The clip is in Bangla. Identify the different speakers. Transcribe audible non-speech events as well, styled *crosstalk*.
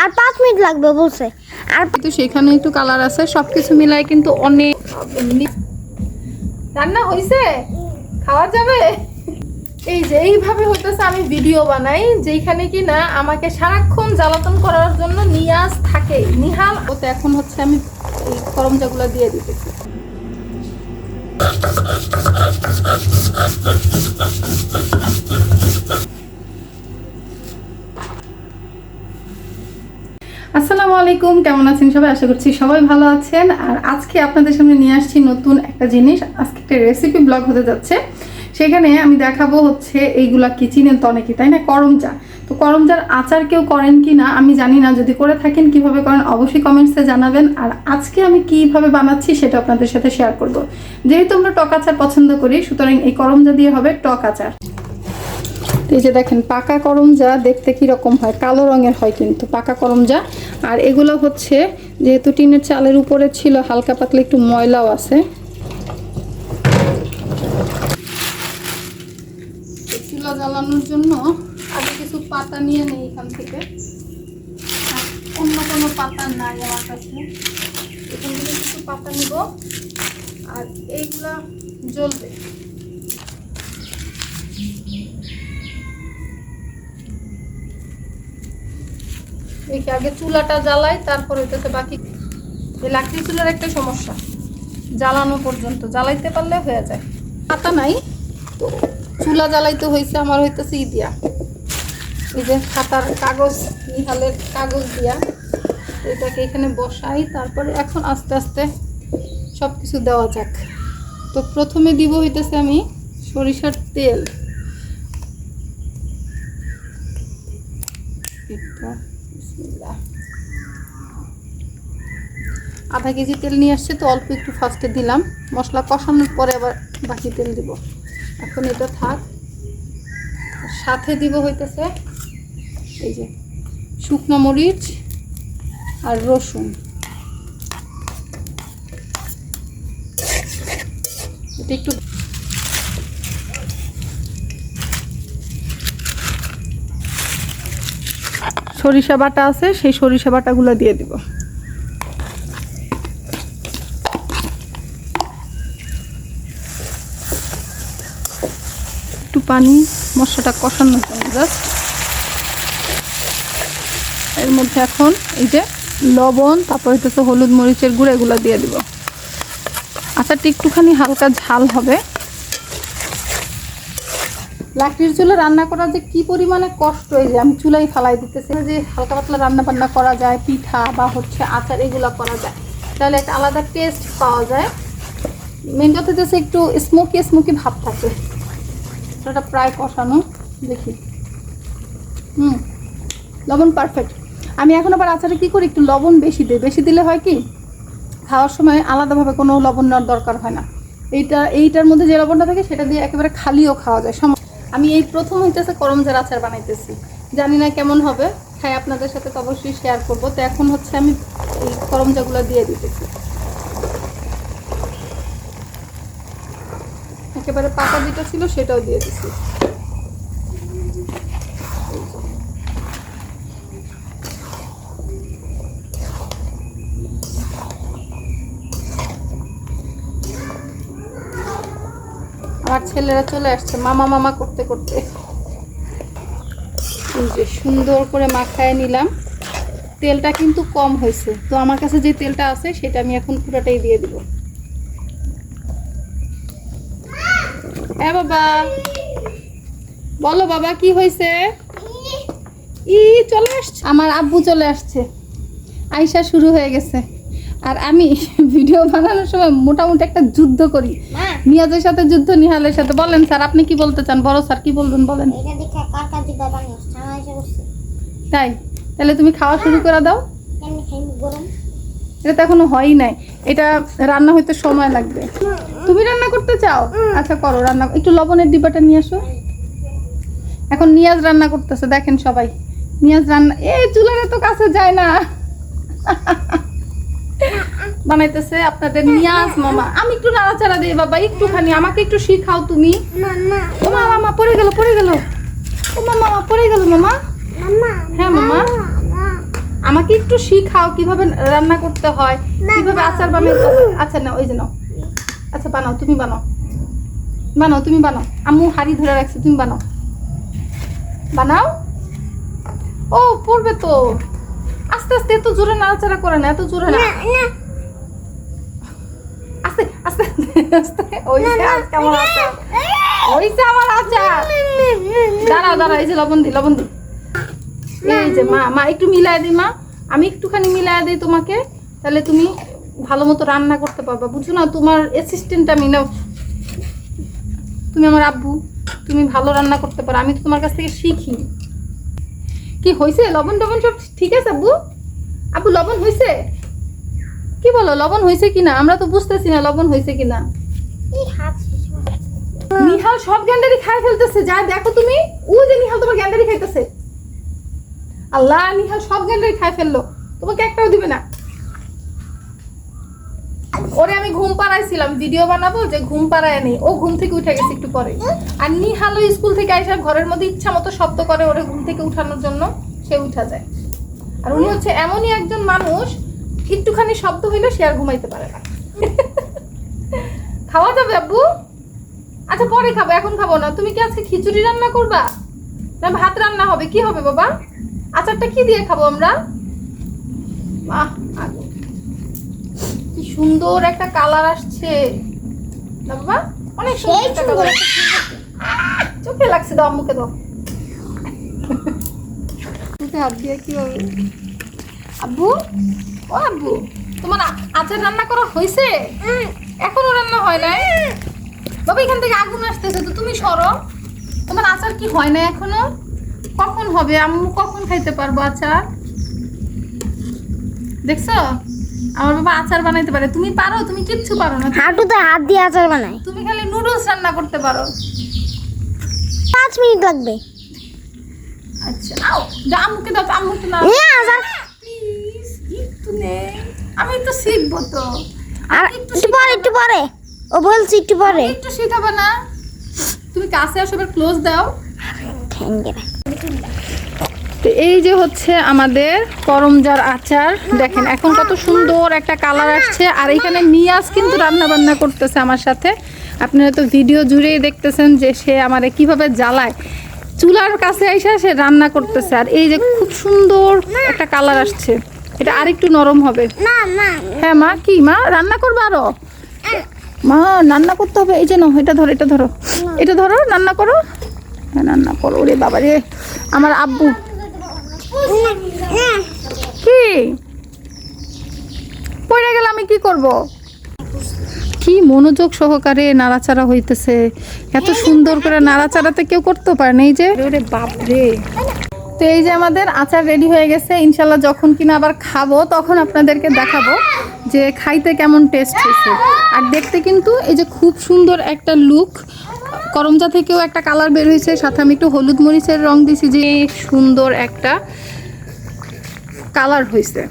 Speaker 1: আর পাঁচ মিনিট লাগবে বলছে। আর
Speaker 2: কিন্তু সেখানে একটু কালার আছে, সবকিছু মিলায় কিন্তু অনেক রান্না হয়েছে খাওয়া যাবে? এই যে, এইভাবে হইতেছে আমি ভিডিও বানাই যেখানে কি না আমাকে সারাক্ষণ জ্বালাতন করার জন্য নিয়াজ থাকে। নিহাল ওতে এখন হচ্ছে আমি এই করমজাগুলো দিয়ে দিতেছি। আসসালামু আলাইকুম, কেমন আছেন সবাই? আশা করছি সবাই ভালো আছেন। আর আজকে আপনাদের সামনে নিয়ে আসছি নতুন একটা জিনিস। আজকে একটা রেসিপি ব্লগ হতে যাচ্ছে। সেখানে আমি দেখাবো হচ্ছে এইগুলা কি চিনেন তো অনেকেই তাই না? করমচা তো করমচার আচার কেউ করেন কি না, আমি জানি না। যদি করে থাকেন, কীভাবে করেন, অবশ্যই কমেন্টসে জানাবেন। আর আজকে আমি কীভাবে বানাচ্ছি সেটা আপনাদের সাথে শেয়ার করব। যেহেতু আমরা টক আচার পছন্দ করি, সুতরাং এই করমচা দিয়ে হবে টক আচার। এই যে দেখেন, পাকা করমজা দেখতে কি রকম হয়, কালো রঙের হয় কিন্তু, পাকা করমজা আর এগুলো হচ্ছে, যেহেতু টিনের চালের উপরে ছিল, হালকা পাতলা একটু ময়লাও আছে। চুলা জ্বালানোর জন্য আগে কিছু পাতা নিয়ে নেই এখান থেকে। অন্য কোনো পাতা নাই আমার কাছে। এখান থেকে কিছু পাতা নিব। আর এইগুলা জ্বলবে। দেখি, আগে চুলাটা জ্বালাই, তারপর হইতেছে বাকি। এই লাকড়ি চুলার একটা সমস্যা, জ্বালানো পর্যন্ত। জ্বালাইতে পারলে হয়ে যায়। পাতা নাই, তো চুলা জ্বালাইতে হয়েছে আমার হইতেছে ই দিয়া। এই যে খাতার কাগজ নিহালের কাগজ দিয়া, এটাকে এখানে বসাই, তারপরে এখন আস্তে আস্তে সব কিছু দেওয়া যাক। তো প্রথমে দিব হইতেছে আমি সরিষার তেল। এটা আধা কেজি তেল নিয়ে আসছে তো অল্প একটু ফার্স্টে দিলাম। মশলা কষানোর পরে আবার বাকি তেল দিব। এখন এটা থাক। সাথে দিব হইতেছে এই যে শুকনো মরিচ আর রসুন। এটা একটু সরিষা বাটা আছে, সেই সরিষা বাটাগুলো দিয়ে দিব। একটু পানি, মশলাটা জন্য জাস্ট এর মধ্যে এখন এই যে লবণ, তারপর হইতেছে হলুদ মরিচের গুঁড়ো এগুলো দিয়ে দিব। আচারটা একটুখানি হালকা ঝাল হবে। লাকড়ির চুলে রান্না করা যে কি পরিমাণে কষ্ট, এই যে আমি চুলাই ফালাই দিতেছি, যে হালকা পাতলা রান্না বান্না করা যায়, পিঠা বা হচ্ছে আচার, এগুলো করা যায়, তাহলে একটা আলাদা টেস্ট পাওয়া যায়। মেন কথা হচ্ছে একটু স্মোকি স্মোকি ভাব থাকে। ওটা প্রায় কষানো, দেখি। হুম, লবণ পারফেক্ট আমি এখন আবার আচারে কী করি, একটু লবণ বেশি দিই। বেশি দিলে হয় কি, খাওয়ার সময় আলাদাভাবে কোনো লবণ নেওয়ার দরকার হয় না। এইটা, এইটার মধ্যে যে লবণটা থাকে, সেটা দিয়ে একেবারে খালিও খাওয়া যায়। আমি এই প্রথম হইতেছে করমজার আচার বানাইতেছি। জানি না কেমন হবে। খাই আপনাদের সাথে তো অবশ্যই শেয়ার করব। তো এখন হচ্ছে আমি এই করমজাগুলো দিয়ে দিতেছি। একেবারে পাতা যেটা ছিল সেটাও দিয়ে দিচ্ছি আমার ছেলেরা চলে আসছে, মামা মামা করতে করতে। যে সুন্দর করে মাখায় নিলাম। তেলটা কিন্তু কম হয়েছে, তো আমার কাছে যে তেলটা আছে সেটা আমি এখন পুরোটাই দিয়ে দিব। হ্যাঁ বাবা, বলো বাবা, কি হয়েছে? ই, চলে আসছে। আমার আব্বু চলে আসছে। আইসা শুরু হয়ে গেছে। আর আমি *laughs* ভিডিও বানানোর সময় মোটামুটি একটা যুদ্ধ করি। নিয়াজের সাথে যুদ্ধ নিহালের সাথে। বলেন স্যার আপনি কি বলতে চান? বড় স্যার কি বলবেন? বলেন। তাই? তাহলে তুমি খাওয়া শুরু করে দাও। এটা তো এখনও হয়ই নাই। এটা রান্না হইতে সময় লাগবে। তুমি রান্না করতে চাও? আচ্ছা করো রান্না একটু লবণের ডিব্বাটা নিয়ে আসো। এখন নিয়াজ রান্না করতেছে দেখেন সবাই। নিয়াজ রান্না এই চুলার তো কাছে যায় না। *laughs* বানাইতেছে আপনাদের নিয়াজ মামা। আমি একটু নাড়াচাড়া দিই বাবা একটুখানি আমাকে একটু শিখাও তুমি। ও মা মামা পড়ে গেল পড়ে গেল। ও মা মামা পড়ে গেল মামা হ্যাঁ মামা। আমাকে একটু শিখাও কীভাবে রান্না করতে হয় কীভাবে আচার হয়। আচ্ছা না ওই যে নাও। আচ্ছা বানাও তুমি বানাও। বানাও তুমি বানাও। আম্মু হাড়ি ধরে রাখছি তুমি বানাও। বানাও। ও পড়বে তো। আস্তে আস্তে এত জোরে নাড়াচাড়া করে না এত জোরে না আস্তে এই যে লবণ দি, লবণ মা মা, একটু দিই মা। আমি একটুখানি মিলাই দিই তোমাকে, তাহলে তুমি ভালো মতো রান্না করতে পারবা। বুঝছ না, তোমার অ্যাসিস্ট্যান্ট আমি নাও। তুমি আমার আব্বু, তুমি ভালো রান্না করতে পারো। আমি তো তোমার কাছ থেকে শিখি। কি হয়েছে লবণ টবণ সব ঠিক আছে, আব্বু? আব্বু, লবণ হয়েছে কি বলো লবণ হয়েছে কিনা? আমরা তো বুঝতেছি না লবণ হয়েছে কিনা। নিহাল সব গ্যান্ডারি খাই ফেলতেছে যা দেখো তুমি ওই যে নিহাল তোমার গ্যান্ডারি খাইতেছে। আল্লাহ নিহাল সব গ্যান্ডারি খাই ফেলল। তোমাকে একটাও দিবে না। ওরে আমি ঘুম পাড়াইছিলাম ভিডিও বানাবো যে ঘুম পাড়ায় নেই। ও ঘুম থেকে উঠে গেছে একটু পরে। আর নিহালও স্কুল থেকে আইসা ঘরের মধ্যে ইচ্ছা মতো শব্দ করে ওরে ঘুম থেকে উঠানোর জন্য সে উঠা যায়। আর উনি হচ্ছে এমনই একজন মানুষ একটুখানি শব্দ হইলে সে আর ঘুমাইতে পারে না। খাওয়া যাবে আব্বু? আচ্ছা পরে খাব এখন খাব না। তুমি কি আজকে খিচুড়ি রান্না করবা? না ভাত রান্না হবে কি হবে বাবা? আচারটা কি দিয়ে খাব আমরা? বাহ আলু। কি সুন্দর একটা কালার আসছে। না বাবা? অনেক সুন্দর একটা কালার। চোখে লাগছে দাও আম্মুকে দাও। হাত দিয়ে কি হবে আব্বু? ও আব্বু তোমার আচার রান্না করা হয়েছে? এখনও রান্না হয় নাই? বাবা এখান থেকে আগুন আসতেছে তো তুমি সরো। তোমার আচার কি হয় না এখনও? কখন হবে আম্মু? কখন খাইতে পারব আচার? দেখছ? আমার বাবা আচার বানাইতে পারে। তুমি পারো তুমি কিচ্ছু পারো না।
Speaker 1: হাঁটুতে হাত দিয়ে আচার বানাই
Speaker 2: তুমি খালি নুডলস রান্না করতে পারো।
Speaker 1: পাঁচ মিনিট লাগবে।
Speaker 2: আচ্ছা আও আম্মুকে দাও আম্মুকে না
Speaker 1: আচার
Speaker 2: একটু নে আমি তো শিখব তো।
Speaker 1: আর
Speaker 2: একটু
Speaker 1: একটু পরে একটু পরে। ও বলছি একটু পরে।
Speaker 2: একটু শিখাবে না। তুমি কাছে আসো এবার ক্লোজ দাও। তো এই যে হচ্ছে আমাদের করমজার আচার। দেখেন এখন কত সুন্দর একটা কালার আসছে। আর এখানে নিয়াজ কিন্তু রান্না বান্না করতেছে আমার সাথে। আপনারা তো ভিডিও জুড়েই দেখতেছেন যে সে আমারে কীভাবে জ্বালায়। চুলার কাছে এসে সে রান্না করতেছে। আর এই যে খুব সুন্দর একটা কালার আসছে। এটা আরেকটু নরম হবে।
Speaker 1: না না
Speaker 2: হ্যাঁ মা কি? মা রান্না করব আরও? মা রান্না করতে হবে। এই যে নাও এটা ধরো এটা ধরো। এটা ধরো রান্না করো। হ্যাঁ রান্না করো রে বাবা রে। আমার আব্বু। কি? পড়ে গেলে আমি কি করব? কি মনোযোগ সহকারে নাড়াচাড়া হইতেছে। এত সুন্দর করে নাড়াচাড়াতে কেউ করতে পারে না এই যে। ওরে বাপ রে তো এই যে আমাদের আচার রেডি হয়ে গেছে, ইনশাল্লাহ যখন কিনা আবার খাব, তখন আপনাদেরকে দেখাবো যে খাইতে কেমন টেস্ট হয়েছে। আর দেখতে কিন্তু এই যে খুব সুন্দর একটা লুক করমচা থেকেও একটা কালার বের হয়েছে, সাথে আমি একটু হলুদ মরিচের রং দিছি যে সুন্দর একটা কালার হয়েছে।